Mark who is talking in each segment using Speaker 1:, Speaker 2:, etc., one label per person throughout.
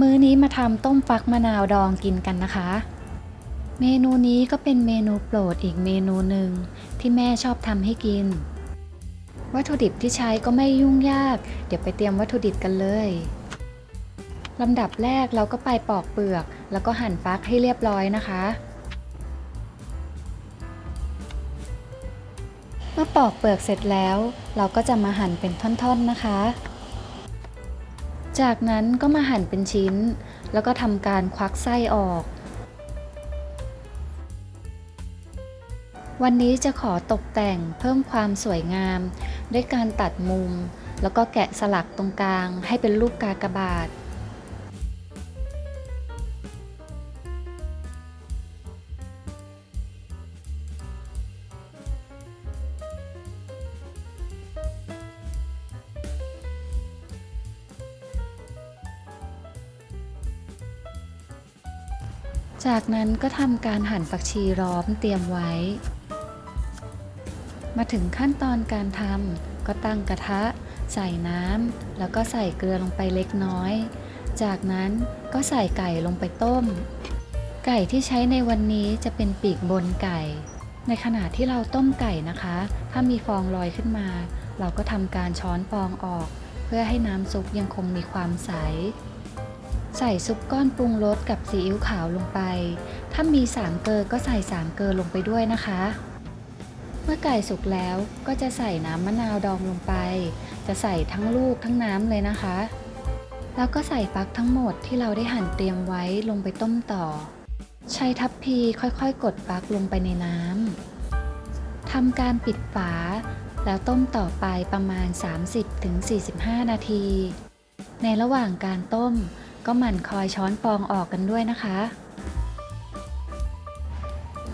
Speaker 1: มื้อนี้มาทำต้มฟักมะนาวดองกินกันนะคะ เมนูนี้ก็เป็นเมนูโปรดอีกเมนูหนึ่งที่แม่ชอบทำให้กิน วัตถุดิบที่ใช้ก็ไม่ยุ่งยาก เดี๋ยวไปเตรียมวัตถุดิบกันเลยลำดับแรกเราก็ไปปอกเปลือก แล้วก็หั่นฟักให้เรียบร้อยนะคะ เมื่อปอกเปลือกเสร็จแล้ว เราก็จะมาหั่นเป็นท่อนๆนะคะ จากนั้นก็มาหั่นเป็นชิ้น แล้วก็ทำการควักไส้ออก วันนี้จะขอตกแต่งเพิ่มความสวยงาม ด้วยการตัดมุม แล้วก็แกะสลักตรงกลางให้เป็นรูปกากบาท จากนั้นก็ทำการหั่นผักชีร้อมเตรียมไว้ มาถึงขั้นตอนการทำก็ตั้งกระทะ ใส่น้ำแล้วก็ใส่เกลือลงไปเล็กน้อย จากนั้นก็ใส่ไก่ลงไปต้ม ไก่ที่ใช้ในวันนี้จะเป็นปีกบนไก่ ในขณะที่เราต้มไก่นะคะ ถ้ามีฟองลอยขึ้นมา เราก็ทำการช้อนฟองออก เพื่อให้น้ำซุปยังคงมีความใส ใส่ซุปก้อนปรุงรสกับซีอิ๊วขาวลงไป ถ้ามีสามเกลือก็ใส่สามเกลือลงไปด้วยนะคะ เมื่อไก่สุกแล้วก็จะใส่น้ำมะนาวดองลงไป จะใส่ทั้งลูกทั้งน้ำเลยนะคะ แล้วก็ใส่ฟักทั้งหมดที่เราได้หั่นเตรียมไว้ลงไปต้มต่อ ใช้ทัพพีค่อยๆ กดฟักลงไปในน้ำทำการปิดฝา แล้วต้มต่อไปประมาณ 30-45 นาที ในระหว่างการต้ม ก็หมั่นคอยช้อนฟองออกกันด้วยนะคะ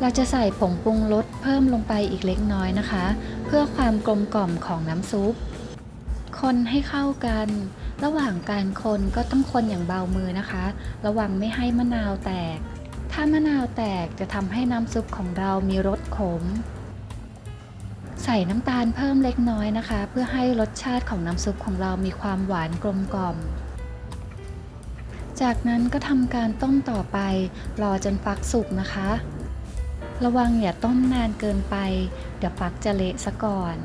Speaker 1: เราจะใส่ผงปรุงรสเพิ่มลงไปอีกเล็กน้อยนะคะ เพื่อความกลมกล่อมของน้ำซุป คนให้เข้ากัน ระหว่างการคนก็ต้องคนอย่างเบามือนะคะ ระวังไม่ให้มะนาวแตก ถ้ามะนาวแตกจะทำให้น้ำซุปของเรามีรสขมใส่น้ำตาลเพิ่มเล็กน้อยนะคะ เพื่อให้รสชาติของน้ำซุปของเรามีความหวานกลมกล่อม จากนั้นก็ทำการต้มต่อไป รอจนฟักสุกนะคะ ระวังอย่าต้มนานเกินไป เดี๋ยวฟักจะเละซะก่อน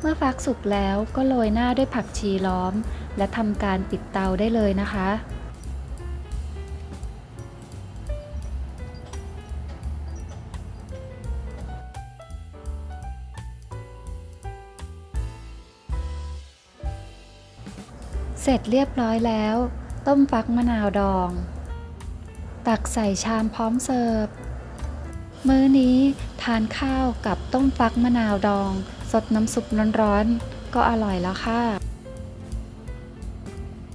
Speaker 1: เมื่อฟักสุกแล้วก็โรยหน้าด้วยผักชีล้อม และทำการปิดเตาได้เลยนะคะเสร็จเรียบร้อยแล้ว ต้มฟักมะนาวดอง ตักใส่ชามพร้อมเสิร์ฟ มื้อนี้ทานข้าวกับต้มฟักมะนาวดอง สดน้ำซุปร้อนๆก็อร่อยแล้วค่ะ